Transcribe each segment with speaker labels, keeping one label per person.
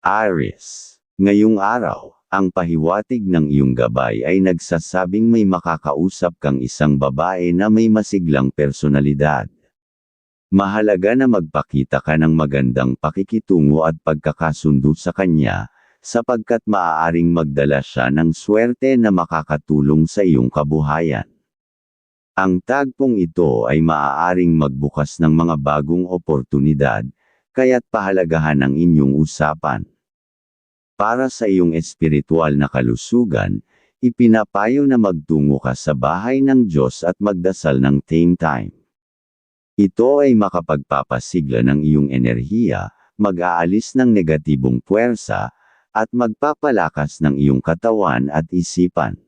Speaker 1: Aries. Ngayong araw, ang pahiwatig ng iyong gabay ay nagsasabing may makakausap kang isang babae na may masiglang personalidad. Mahalaga na magpakita ka ng magandang pakikitungo at pagkakasundo sa kanya, sapagkat maaaring magdala siya ng swerte na makakatulong sa iyong kabuhayan. Ang tagpong ito ay maaaring magbukas ng mga bagong oportunidad, kaya't pahalagahan ang inyong usapan. Para sa iyong espiritual na kalusugan, ipinapayo na magtungo ka sa bahay ng Diyos at magdasal ng tame time. Ito ay makapagpapasigla ng iyong enerhiya, mag-aalis ng negatibong puwersa, at magpapalakas ng iyong katawan at isipan.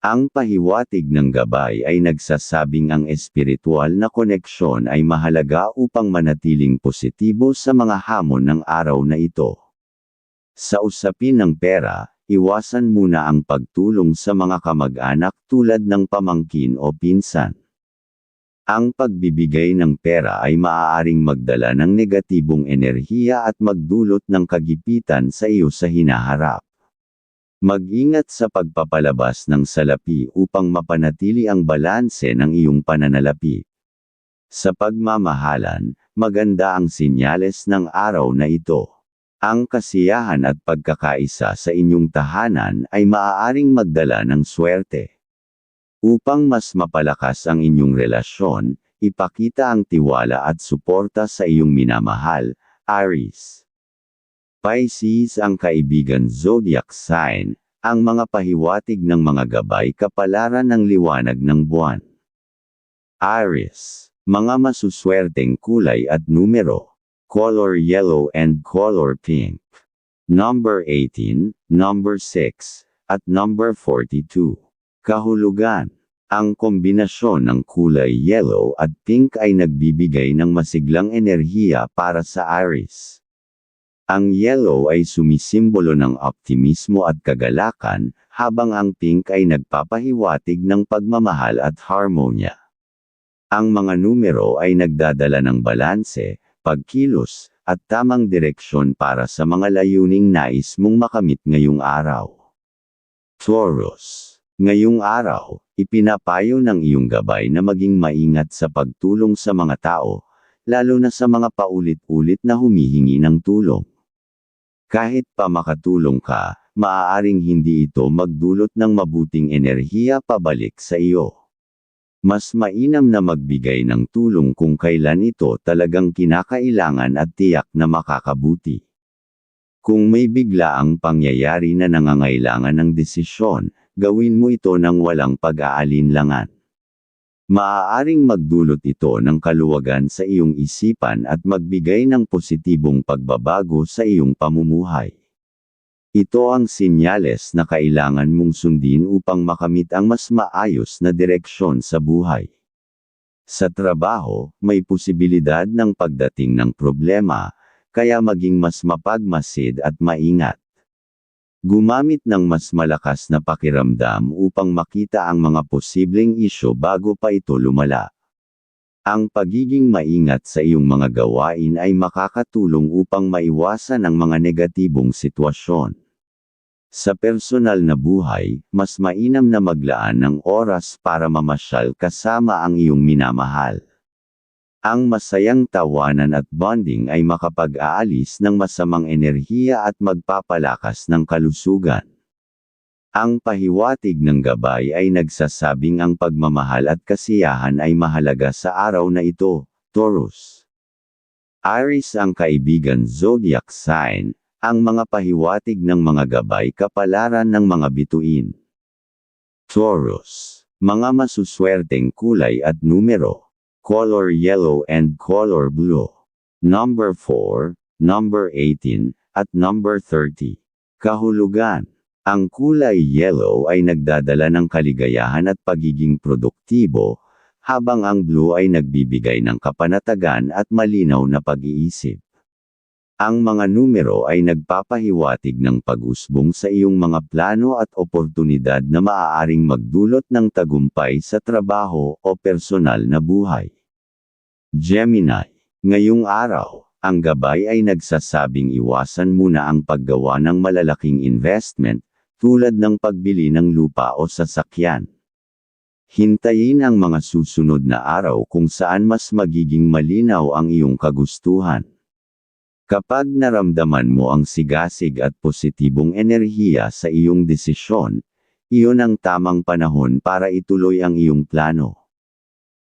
Speaker 1: Ang pahiwatig ng gabay ay nagsasabing ang espiritual na koneksyon ay mahalaga upang manatiling positibo sa mga hamon ng araw na ito. Sa usapin ng pera, iwasan muna ang pagtulong sa mga kamag-anak tulad ng pamangkin o pinsan. Ang pagbibigay ng pera ay maaaring magdala ng negatibong enerhiya at magdulot ng kagipitan sa iyo sa hinaharap. Mag-ingat sa pagpapalabas ng salapi upang mapanatili ang balanse ng iyong pananalapi. Sa pagmamahalan, maganda ang sinyales ng araw na ito. Ang kasiyahan at pagkakaisa sa inyong tahanan ay maaaring magdala ng swerte. Upang mas mapalakas ang inyong relasyon, ipakita ang tiwala at suporta sa iyong minamahal, Aries. Pisces ang kaibigan zodiac sign, ang mga pahiwatig ng mga gabay kapalaran ng liwanag ng buwan. Aries, mga masuswerteng kulay at numero, color yellow and color pink. Number 18, number 6, at number 42. Kahulugan. Ang kombinasyon ng kulay yellow at pink ay nagbibigay ng masiglang enerhiya para sa Aries. Ang yellow ay sumisimbolo ng optimismo at kagalakan, habang ang pink ay nagpapahiwatig ng pagmamahal at harmonya. Ang mga numero ay nagdadala ng balanse, pagkilos, at tamang direksyon para sa mga layuning nais mong makamit ngayong araw. Taurus. Ngayong araw, ipinapayo ng iyong gabay na maging maingat sa pagtulong sa mga tao, lalo na sa mga paulit-ulit na humihingi ng tulong. Kahit pa makatulong ka, maaaring hindi ito magdulot ng mabuting enerhiya pabalik sa iyo. Mas mainam na magbigay ng tulong kung kailan ito talagang kinakailangan at tiyak na makakabuti. Kung may biglaang pangyayari na nangangailangan ng desisyon, gawin mo ito ng walang pag-aalinlangan. Maaaring magdulot ito ng kaluwagan sa iyong isipan at magbigay ng positibong pagbabago sa iyong pamumuhay. Ito ang sinyales na kailangan mong sundin upang makamit ang mas maayos na direksyon sa buhay. Sa trabaho, may posibilidad ng pagdating ng problema, kaya maging mas mapagmasid at maingat. Gumamit ng mas malakas na pakiramdam upang makita ang mga posibleng isyo bago pa ito lumala. Ang pagiging maingat sa iyong mga gawain ay makakatulong upang maiwasan ang mga negatibong sitwasyon. Sa personal na buhay, mas mainam na maglaan ng oras para mamasyal kasama ang iyong minamahal. Ang masayang tawanan at bonding ay makapag-aalis ng masamang enerhiya at magpapalakas ng kalusugan. Ang pahiwatig ng gabay ay nagsasabing ang pagmamahal at kasiyahan ay mahalaga sa araw na ito, Taurus. Aries ang kaibigan zodiac sign, ang mga pahiwatig ng mga gabay kapalaran ng mga bituin. Taurus, mga masuswerteng kulay at numero color yellow and color blue. Number 4, number 18, at number 30. Kahulugan. Ang kulay yellow ay nagdadala ng kaligayahan at pagiging produktibo, habang ang blue ay nagbibigay ng kapanatagan at malinaw na pag-iisip. Ang mga numero ay nagpapahiwatig ng pag-usbong sa iyong mga plano at oportunidad na maaaring magdulot ng tagumpay sa trabaho o personal na buhay. Gemini, ngayong araw, ang gabay ay nagsasabing iwasan muna ang paggawa ng malalaking investment, tulad ng pagbili ng lupa o sasakyan. Hintayin ang mga susunod na araw kung saan mas magiging malinaw ang iyong kagustuhan. Kapag naramdaman mo ang sigasig at positibong enerhiya sa iyong desisyon, iyon ang tamang panahon para ituloy ang iyong plano.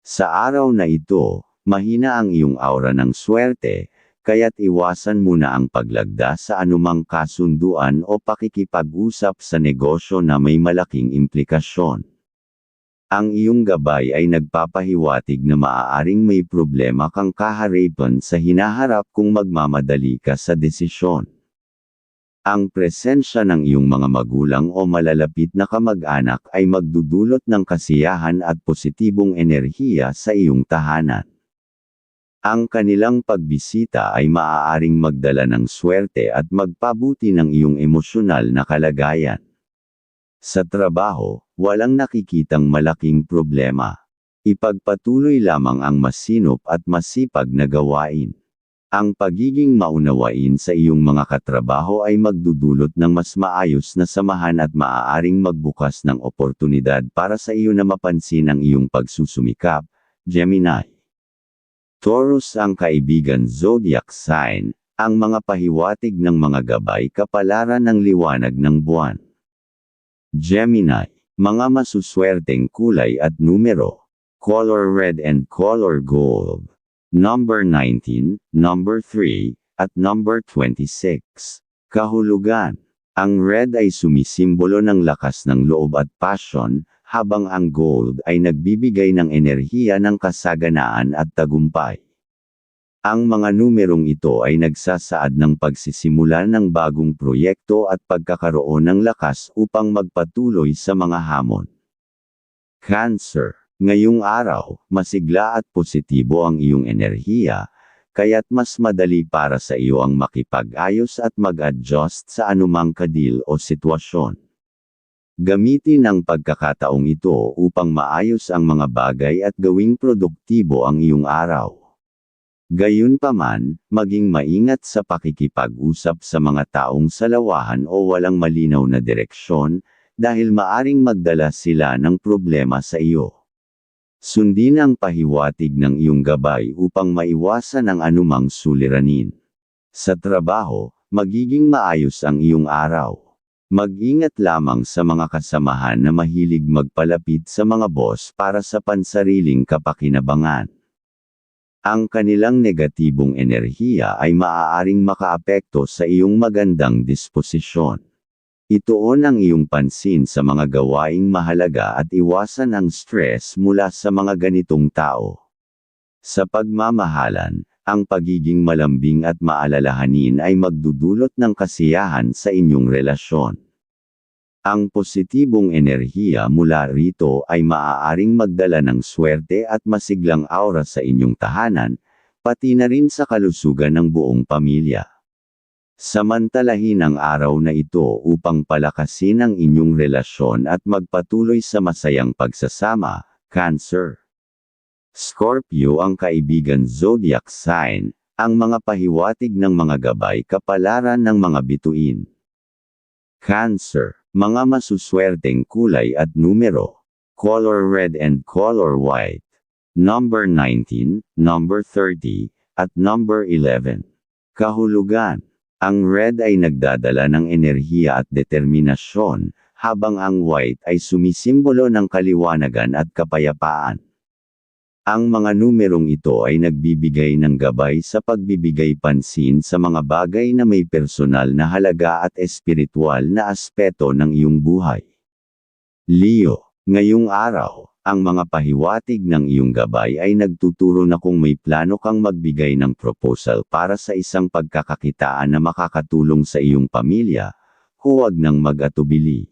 Speaker 1: Sa araw na ito, mahina ang iyong aura ng swerte, kaya't iwasan muna ang paglagda sa anumang kasunduan o pakikipag-usap sa negosyo na may malaking implikasyon. Ang iyong gabay ay nagpapahiwatig na maaaring may problema kang kaharipan sa hinaharap kung magmamadali ka sa desisyon. Ang presensya ng iyong mga magulang o malalapit na kamag-anak ay magdudulot ng kasiyahan at positibong enerhiya sa iyong tahanan. Ang kanilang pagbisita ay maaaring magdala ng swerte at magpabuti ng iyong emosyonal na kalagayan. Sa trabaho, walang nakikitang malaking problema. Ipagpatuloy lamang ang masinop at masipag na gawain. Ang pagiging maunawain sa iyong mga katrabaho ay magdudulot ng mas maayos na samahan at maaaring magbukas ng oportunidad para sa iyo na mapansin ang iyong pagsusumikap, Gemini. Taurus ang kaibigan zodiac sign, ang mga pahiwatig ng mga gabay kapalaran ng liwanag ng buwan. Gemini, mga masuswerteng kulay at numero. Color red and color gold. Number 19, number 3, at number 26. Kahulugan. Ang red ay sumisimbolo ng lakas ng loob at passion, habang ang gold ay nagbibigay ng enerhiya ng kasaganaan at tagumpay. Ang mga numerong ito ay nagsasaad ng pagsisimula ng bagong proyekto at pagkakaroon ng lakas upang magpatuloy sa mga hamon. Cancer. Ngayong araw, masigla at positibo ang iyong enerhiya, kaya't mas madali para sa iyo ang makipag-ayos at mag-adjust sa anumang kadil o sitwasyon. Gamitin ang pagkakataong ito upang maayos ang mga bagay at gawing produktibo ang iyong araw. Gayunpaman, maging maingat sa pakikipag-usap sa mga taong salawahan o walang malinaw na direksyon, dahil maaring magdala sila ng problema sa iyo. Sundin ang pahiwatig ng iyong gabay upang maiwasan ang anumang suliranin. Sa trabaho, magiging maayos ang iyong araw. Mag-ingat lamang sa mga kasamahan na mahilig magpalapit sa mga boss para sa pansariling kapakinabangan. Ang kanilang negatibong enerhiya ay maaaring makaapekto sa iyong magandang disposisyon. Ituon ang iyong pansin sa mga gawaing mahalaga at iwasan ang stress mula sa mga ganitong tao. Sa pagmamahalan, ang pagiging malambing at maalalahanin ay magdudulot ng kasiyahan sa inyong relasyon. Ang positibong enerhiya mula rito ay maaaring magdala ng swerte at masiglang aura sa inyong tahanan, pati na rin sa kalusugan ng buong pamilya. Samantalahin ang araw na ito upang palakasin ang inyong relasyon at magpatuloy sa masayang pagsasama, Cancer. Scorpio ang kaibigan zodiac sign, ang mga pahiwatig ng mga gabay kapalaran ng mga bituin. Cancer mga masuswerteng kulay at numero. Color red and color white. Number 19, number 30, at number 11. Kahulugan. Ang red ay nagdadala ng enerhiya at determinasyon, habang ang white ay sumisimbolo ng kaliwanagan at kapayapaan. Ang mga numerong ito ay nagbibigay ng gabay sa pagbibigay pansin sa mga bagay na may personal na halaga at espiritual na aspeto ng iyong buhay. Leo, ngayong araw, ang mga pahiwatig ng iyong gabay ay nagtuturo na kung may plano kang magbigay ng proposal para sa isang pagkakakitaan na makakatulong sa iyong pamilya, huwag nang mag-atubili.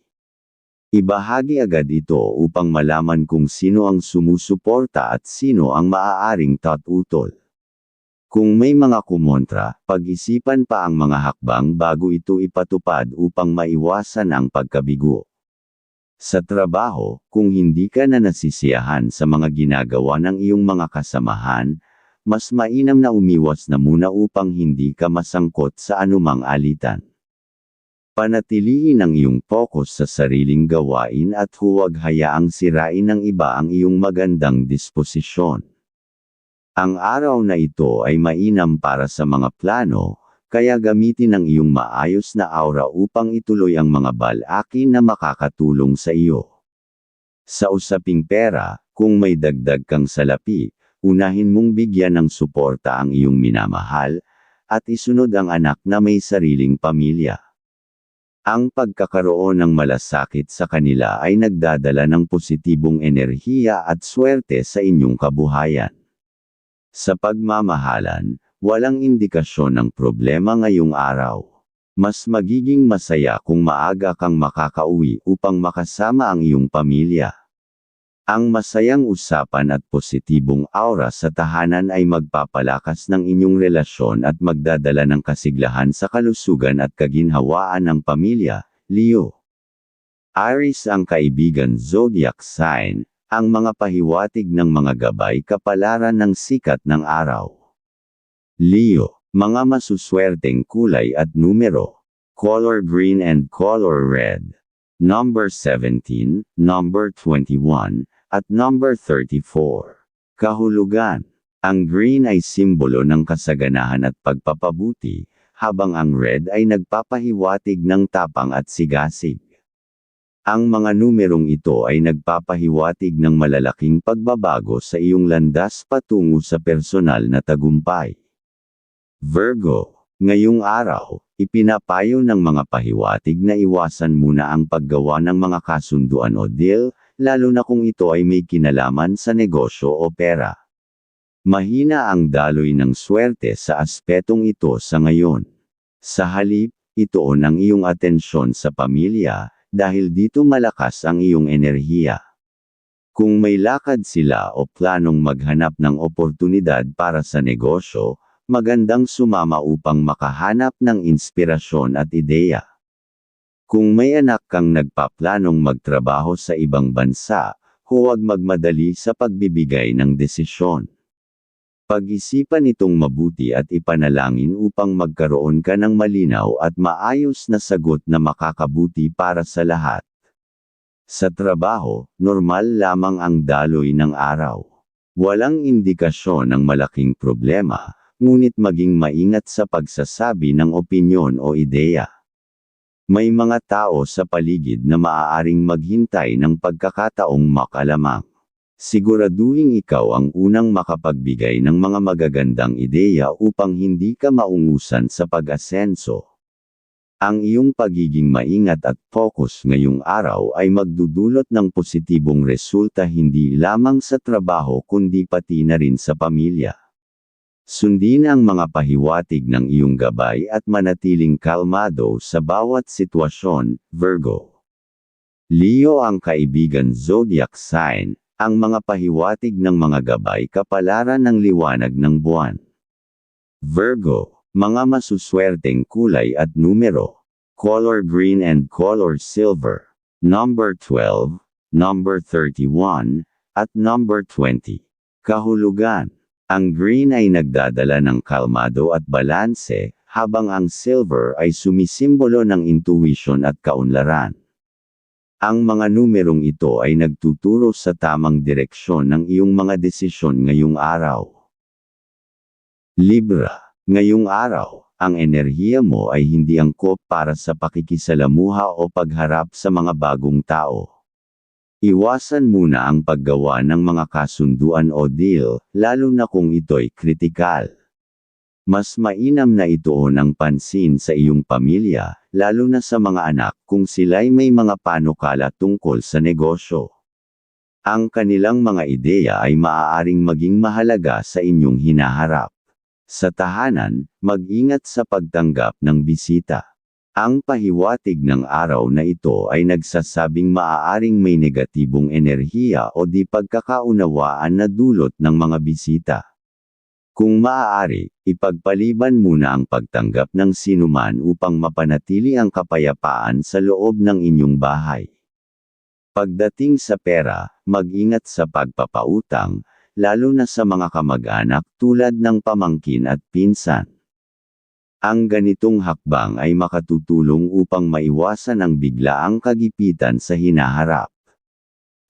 Speaker 1: Ibahagi agad ito upang malaman kung sino ang sumusuporta at sino ang maaaring tatutol. Kung may mga kumontra, pag-isipan pa ang mga hakbang bago ito ipatupad upang maiwasan ang pagkabigo. Sa trabaho, kung hindi ka na nasisiyahan sa mga ginagawa ng iyong mga kasamahan, mas mainam na umiwas na muna upang hindi ka masangkot sa anumang alitan. Panatiliin ang iyong focus sa sariling gawain at huwag hayaang sirain ng iba ang iyong magandang disposisyon. Ang araw na ito ay mainam para sa mga plano, kaya gamitin ang iyong maayos na aura upang ituloy ang mga balaki na makakatulong sa iyo. Sa usaping pera, kung may dagdag kang salapi, unahin mong bigyan ng suporta ang iyong minamahal, at isunod ang anak na may sariling pamilya. Ang pagkakaroon ng malasakit sa kanila ay nagdadala ng positibong enerhiya at swerte sa inyong kabuhayan. Sa pagmamahalan, walang indikasyon ng problema ngayong araw. Mas magiging masaya kung maaga kang makakauwi upang makasama ang iyong pamilya. Ang masayang usapan at positibong aura sa tahanan ay magpapalakas ng inyong relasyon at magdadala ng kasiglahan sa kalusugan at kaginhawaan ng pamilya, Leo. Aries ang kaibigan zodiac sign, ang mga pahiwatig ng mga gabay kapalaran ng sikat ng araw. Leo, mga masuswerteng kulay at numero. Color green and color red. Number 17, number 21, at number 34. Kahulugan. Ang green ay simbolo ng kasaganahan at pagpapabuti, habang ang red ay nagpapahiwatig ng tapang at sigasig. Ang mga numerong ito ay nagpapahiwatig ng malalaking pagbabago sa iyong landas patungo sa personal na tagumpay. Virgo, ngayong araw, ipinapayo ng mga pahiwatig na iwasan muna ang paggawa ng mga kasunduan o deal, lalo na kung ito ay may kinalaman sa negosyo o pera. Mahina ang daloy ng swerte sa aspetong ito sa ngayon. Sa halip, itoon ang iyong atensyon sa pamilya, dahil dito malakas ang iyong enerhiya. Kung may lakad sila o planong maghanap ng oportunidad para sa negosyo, magandang sumama upang makahanap ng inspirasyon at ideya. Kung may anak kang nagpaplanong magtrabaho sa ibang bansa, huwag magmadali sa pagbibigay ng desisyon. Pag-isipan itong mabuti at ipanalangin upang magkaroon ka ng malinaw at maayos na sagot na makakabuti para sa lahat. Sa trabaho, normal lamang ang daloy ng araw. Walang indikasyon ng malaking problema, ngunit maging maingat sa pagsasabi ng opinyon o ideya. May mga tao sa paligid na maaaring maghintay ng pagkakataong makalamang. Siguraduhin ikaw ang unang makapagbigay ng mga magagandang ideya upang hindi ka maungusan sa pag-asenso. Ang iyong pagiging maingat at focus ngayong araw ay magdudulot ng positibong resulta hindi lamang sa trabaho kundi pati na rin sa pamilya. Sundin ang mga pahiwatig ng iyong gabay at manatiling kalmado sa bawat sitwasyon, Virgo. Leo ang kaibigan zodiac sign, ang mga pahiwatig ng mga gabay kapalaran ng liwanag ng buwan. Virgo, mga masuswerteng kulay at numero. Color green and color silver. Number 12, number 31, at number 20. Kahulugan. Ang green ay nagdadala ng kalmado at balanse, habang ang silver ay sumisimbolo ng intuition at kaunlaran. Ang mga numerong ito ay nagtuturo sa tamang direksyon ng iyong mga desisyon ngayong araw. Libra, ngayong araw, ang enerhiya mo ay hindi angkop para sa pakikisalamuha o pagharap sa mga bagong tao. Iwasan muna ang paggawa ng mga kasunduan o deal, lalo na kung ito'y kritikal. Mas mainam na ituon ang pansin sa iyong pamilya, lalo na sa mga anak kung sila'y may mga panukala tungkol sa negosyo. Ang kanilang mga ideya ay maaaring maging mahalaga sa inyong hinaharap. Sa tahanan, mag-ingat sa pagtanggap ng bisita. Ang pahiwatig ng araw na ito ay nagsasabing maaaring may negatibong enerhiya o di pagkakaunawaan na dulot ng mga bisita. Kung maaari, ipagpaliban muna ang pagtanggap ng sinuman upang mapanatili ang kapayapaan sa loob ng inyong bahay. Pagdating sa pera, mag-ingat sa pagpapautang, lalo na sa mga kamag-anak tulad ng pamangkin at pinsan. Ang ganitong hakbang ay makatutulong upang maiwasan ang biglaang kagipitan sa hinaharap.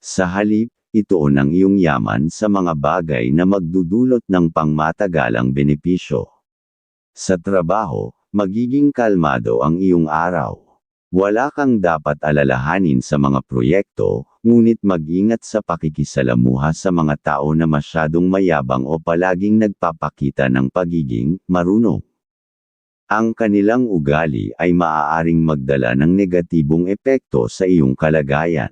Speaker 1: Sa halip, itoon ang iyong yaman sa mga bagay na magdudulot ng pangmatagalang benepisyo. Sa trabaho, magiging kalmado ang iyong araw. Wala kang dapat alalahanin sa mga proyekto, ngunit mag-ingat sa pakikisalamuha sa mga tao na masyadong mayabang o palaging nagpapakita ng pagiging marunong. Ang kanilang ugali ay maaaring magdala ng negatibong epekto sa iyong kalagayan.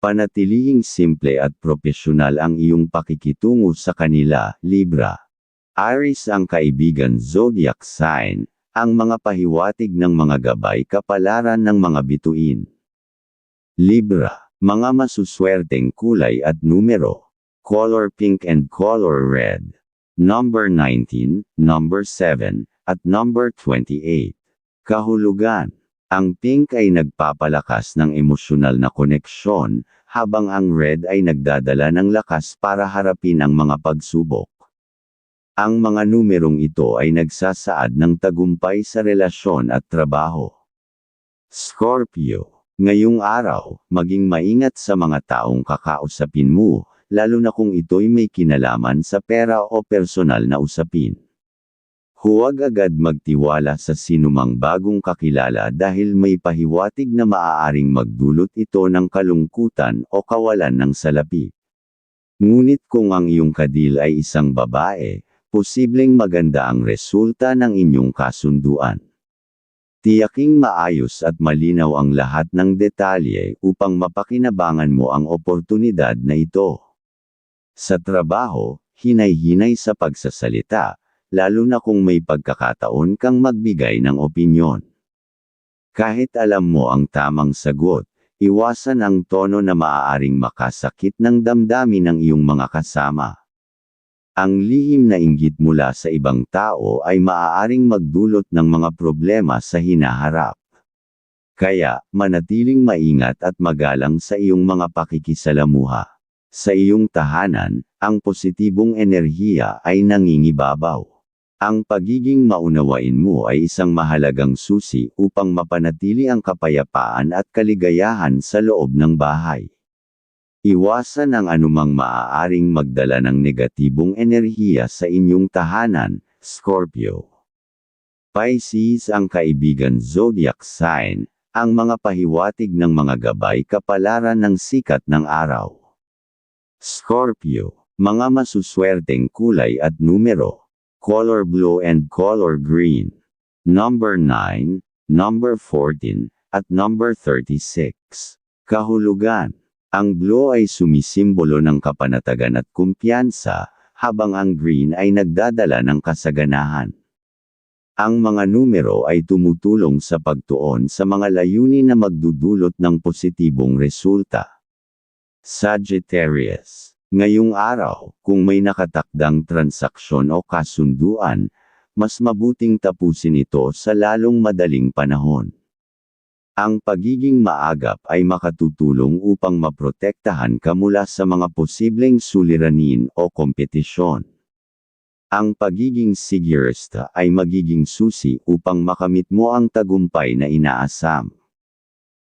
Speaker 1: Panatilihing simple at profesional ang iyong pakikitungo sa kanila, Libra. Aries ang kaibigan zodiac sign, ang mga pahiwatig ng mga gabay kapalaran ng mga bituin. Libra, mga masuswerteng kulay at numero. Color pink and color red. Number 19, number 7, at number 28. Kahulugan. Ang pink ay nagpapalakas ng emosyonal na koneksyon, habang ang red ay nagdadala ng lakas para harapin ang mga pagsubok. Ang mga numerong ito ay nagsasaad ng tagumpay sa relasyon at trabaho. Scorpio Ngayong araw, maging maingat sa mga taong kakausapin mo, lalo na kung ito'y may kinalaman sa pera o personal na usapin. Huwag agad magtiwala sa sinumang bagong kakilala dahil may pahiwatig na maaaring magdulot ito ng kalungkutan o kawalan ng salapi. Ngunit kung ang iyong kadil ay isang babae, posibleng maganda ang resulta ng inyong kasunduan. Tiyaking maayos at malinaw ang lahat ng detalye upang mapakinabangan mo ang oportunidad na ito. Sa trabaho, hinay-hinay sa pagsasalita, lalo na kung may pagkakataon kang magbigay ng opinyon. Kahit alam mo ang tamang sagot, iwasan ang tono na maaaring makasakit ng damdamin ng iyong mga kasama. Ang lihim na inggit mula sa ibang tao ay maaaring magdulot ng mga problema sa hinaharap. Kaya, manatiling maingat at magalang sa iyong mga pakikisalamuha. Sa iyong tahanan, ang positibong enerhiya ay nangingibabaw. Ang pagiging maunawain mo ay isang mahalagang susi upang mapanatili ang kapayapaan at kaligayahan sa loob ng bahay. Iwasan ang anumang maaaring magdala ng negatibong enerhiya sa inyong tahanan, Scorpio. Pisces ang kaibigan zodiac sign, ang mga pahiwatig ng mga gabay kapalaran ng sikat ng araw. Scorpio, mga masuswerteng kulay at numero. Color blue and color green. Number 9, number 14, at number 36. Kahulugan. Ang blue ay sumisimbolo ng kapanatagan at kumpiyansa, habang ang green ay nagdadala ng kasaganahan. Ang mga numero ay tumutulong sa pagtuon sa mga layunin na magdudulot ng positibong resulta. Sagittarius Ngayong araw, kung may nakatakdang transaksyon o kasunduan, mas mabuting tapusin ito sa lalong madaling panahon. Ang pagiging maagap ay makatutulong upang maprotektahan ka mula sa mga posibleng suliranin o kompetisyon. Ang pagiging sigurista ay magiging susi upang makamit mo ang tagumpay na inaasam.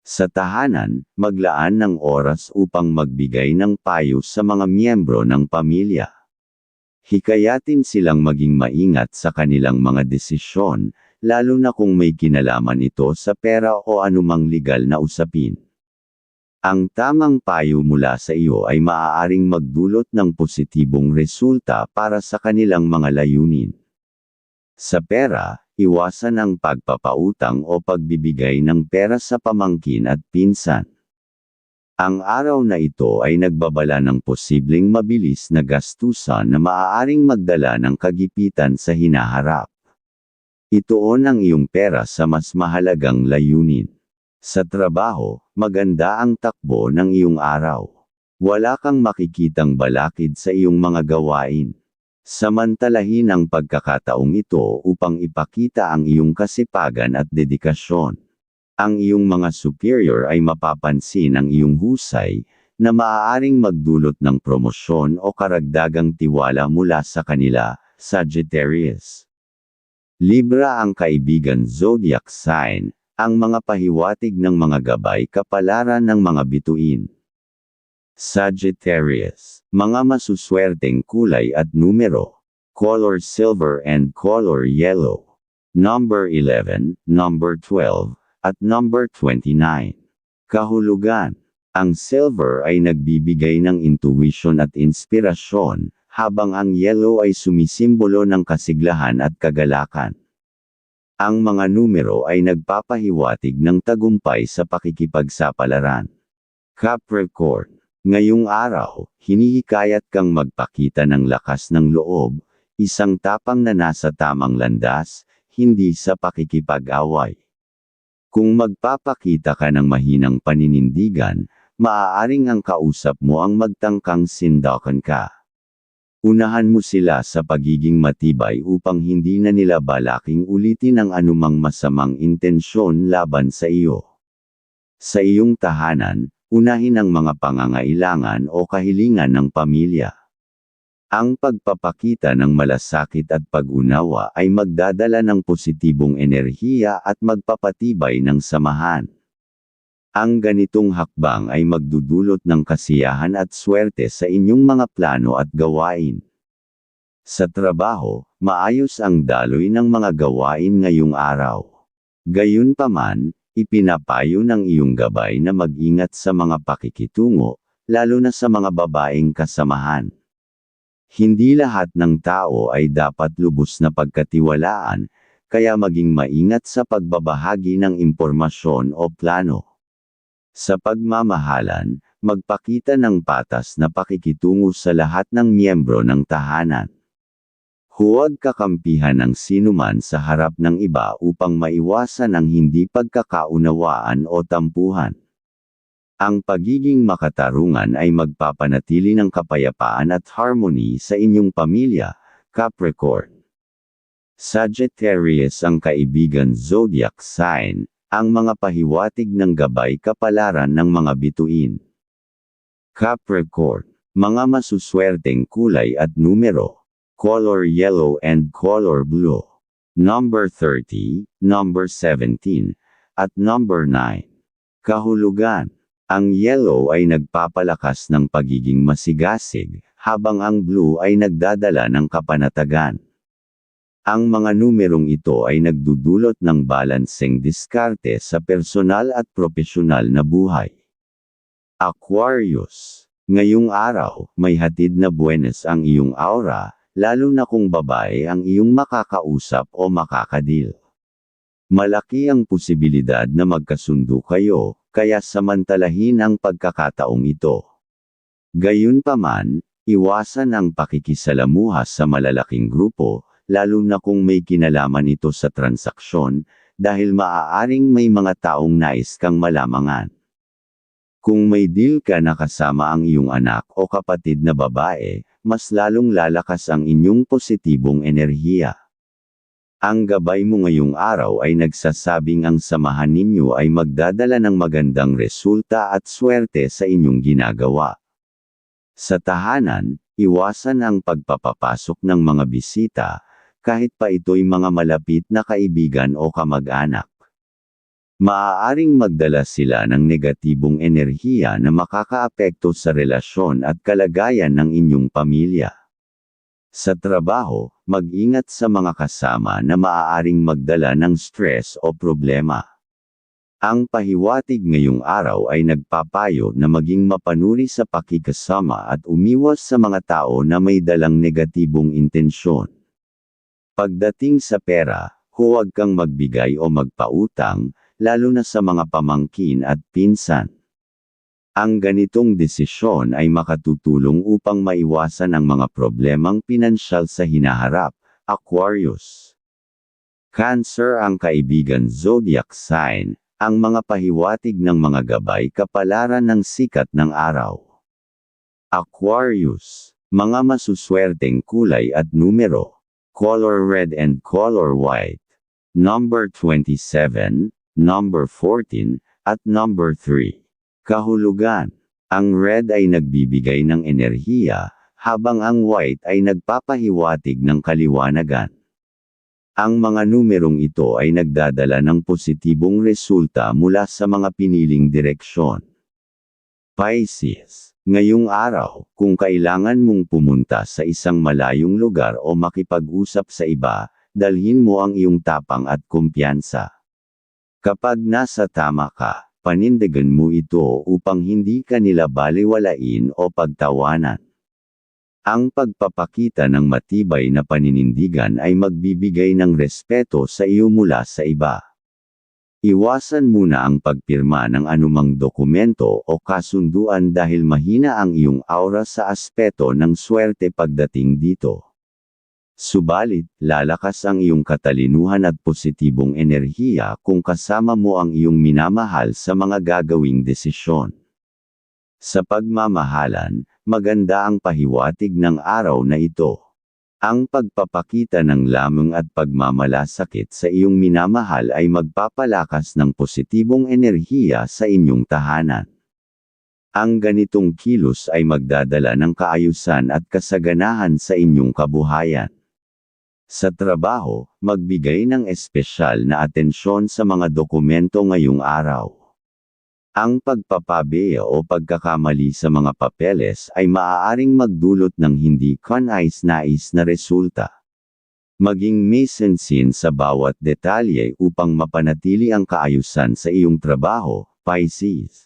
Speaker 1: Sa tahanan, maglaan ng oras upang magbigay ng payo sa mga miyembro ng pamilya. Hikayatin silang maging maingat sa kanilang mga desisyon, lalo na kung may kinalaman ito sa pera o anumang legal na usapin. Ang tamang payo mula sa iyo ay maaaring magdulot ng positibong resulta para sa kanilang mga layunin. Sa pera, iwasan ang pagpapautang o pagbibigay ng pera sa pamangkin at pinsan. Ang araw na ito ay nagbabala ng posibleng mabilis na gastusan na maaaring magdala ng kagipitan sa hinaharap. Ituon ang iyong pera sa mas mahalagang layunin. Sa trabaho, maganda ang takbo ng iyong araw. Wala kang makikitang balakid sa iyong mga gawain. Samantalahin ang pagkakataong ito upang ipakita ang iyong kasipagan at dedikasyon. Ang iyong mga superior ay mapapansin ang iyong husay, na maaaring magdulot ng promosyon o karagdagang tiwala mula sa kanila, Sagittarius. Libra ang kaibigan zodiac sign, ang mga pahiwatig ng mga gabay kapalaran ng mga bituin. Sagittarius, mga masuswerteng kulay at numero. Color silver and color yellow. Number 11, number 12, at number 29. Kahulugan. Ang silver ay nagbibigay ng intuition at inspirasyon, habang ang yellow ay sumisimbolo ng kasiglahan at kagalakan. Ang mga numero ay nagpapahiwatig ng tagumpay sa pakikipagsapalaran. Capricorn Ngayong araw, hinihikayat kang magpakita ng lakas ng loob, isang tapang na nasa tamang landas, hindi sa pakikipag-away. Kung magpapakita ka ng mahinang paninindigan, maaaring ang kausap mo ang magtangkang sindakan ka. Unahan mo sila sa pagiging matibay upang hindi na nila balaking ulitin ang anumang masamang intensyon laban sa iyo. Sa iyong tahanan, unahin ang mga pangangailangan o kahilingan ng pamilya. Ang pagpapakita ng malasakit at pag-unawa ay magdadala ng positibong enerhiya at magpapatibay ng samahan. Ang ganitong hakbang ay magdudulot ng kasiyahan at swerte sa inyong mga plano at gawain. Sa trabaho, maayos ang daloy ng mga gawain ngayong araw. Gayunpaman, Ipinapayo ng iyong gabay na mag-ingat sa mga pakikitungo, lalo na sa mga babaeng kasamahan. Hindi lahat ng tao ay dapat lubos na pagkatiwalaan, kaya maging maingat sa pagbabahagi ng impormasyon o plano. Sa pagmamahalan, magpakita ng patas na pakikitungo sa lahat ng miyembro ng tahanan. Huwag kakampihan ng sinuman sa harap ng iba upang maiwasan ang hindi pagkakaunawaan o tampuhan. Ang pagiging makatarungan ay magpapanatili ng kapayapaan at harmony sa inyong pamilya, Capricorn. Sagittarius ang kaibigan zodiac sign, ang mga pahiwatig ng gabay kapalaran ng mga bituin. Capricorn, mga masuswerteng kulay at numero color yellow and color blue. Number 30, number 17, at number 9. Kahulugan. Ang yellow ay nagpapalakas ng pagiging masigasig, habang ang blue ay nagdadala ng kapanatagan. Ang mga numerong ito ay nagdudulot ng balancing diskarte sa personal at profesional na buhay. Aquarius. Ngayong araw, may hatid na buenas ang iyong aura, lalo na kung babae ang iyong makakausap o makakadil. Malaki ang posibilidad na magkasundo kayo, kaya samantalahin ang pagkakataong ito. Gayunpaman, iwasan ang pakikisalamuha sa malalaking grupo, lalo na kung may kinalaman ito sa transaksyon, dahil maaaring may mga taong nais kang malamangan. Kung may deal ka na kasama ang iyong anak o kapatid na babae, mas lalong lalakas ang inyong positibong enerhiya. Ang gabay mo ngayong araw ay nagsasabing ang samahan ninyo ay magdadala ng magandang resulta at swerte sa inyong ginagawa. Sa tahanan, iwasan ang pagpapapasok ng mga bisita, kahit pa ito'y mga malapit na kaibigan o kamag-anak. Maaaring magdala sila ng negatibong enerhiya na makakaapekto sa relasyon at kalagayan ng inyong pamilya. Sa trabaho, mag-ingat sa mga kasama na maaaring magdala ng stress o problema. Ang pahiwatig ngayong araw ay nagpapayo na maging mapanuri sa pakikasama at umiwas sa mga tao na may dalang negatibong intensyon. Pagdating sa pera, huwag kang magbigay o magpautang, lalo na sa mga pamangkin at pinsan. Ang ganitong desisyon ay makatutulong upang maiwasan ang mga problemang pinansyal sa hinaharap, Aquarius. Cancer ang kaibigan zodiac sign, ang mga pahiwatig ng mga gabay kapalaran ng sikat ng araw. Aquarius, Mga masuswerteng kulay at numero. Color red and color white. Number 27, number 14, at number 3. Kahulugan. Ang red ay nagbibigay ng enerhiya, habang ang white ay nagpapahiwatig ng kaliwanagan. Ang mga numerong ito ay nagdadala ng positibong resulta mula sa mga piniling direksyon. Pisces, ngayong araw, kung kailangan mong pumunta sa isang malayong lugar o makipag-usap sa iba, dalhin mo ang iyong tapang at kumpiyansa. Kapag nasa tama ka, panindigan mo ito upang hindi ka nila baliwalain o pagtawanan. Ang pagpapakita ng matibay na paninindigan ay magbibigay ng respeto sa iyo mula sa iba. Iwasan muna ang pagpirma ng anumang dokumento o kasunduan dahil mahina ang iyong aura sa aspeto ng swerte pagdating dito. Subalit, lalakas ang iyong katalinuhan at positibong enerhiya kung kasama mo ang iyong minamahal sa mga gagawing desisyon. Sa pagmamahalan, maganda ang pahiwatig ng araw na ito. Ang pagpapakita ng lamang at pagmamalasakit sa iyong minamahal ay magpapalakas ng positibong enerhiya sa inyong tahanan. Ang ganitong kilos ay magdadala ng kaayusan at kasaganahan sa inyong kabuhayan. Sa trabaho, magbigay ng espesyal na atensyon sa mga dokumento ngayong araw. Ang pagpapabeya o pagkakamali sa mga papeles ay maaaring magdulot ng hindi kanais-nais na resulta. Maging mesensin sa bawat detalye upang mapanatili ang kaayusan sa iyong trabaho, Pisces.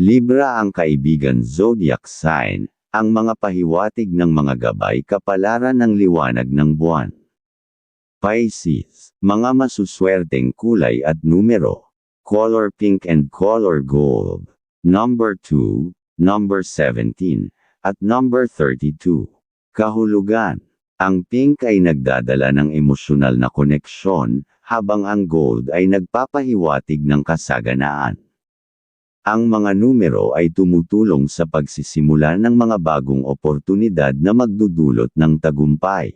Speaker 1: Libra ang kaibigan zodiac sign, ang mga pahiwatig ng mga gabay kapalaran ng liwanag ng buwan. Pisces, mga masuswerteng kulay at numero color pink and color gold. Number 2, number 17, at number 32. Kahulugan. Ang pink ay nagdadala ng emosyonal na koneksyon, habang ang gold ay nagpapahiwatig ng kasaganaan. Ang mga numero ay tumutulong sa pagsisimula ng mga bagong oportunidad na magdudulot ng tagumpay.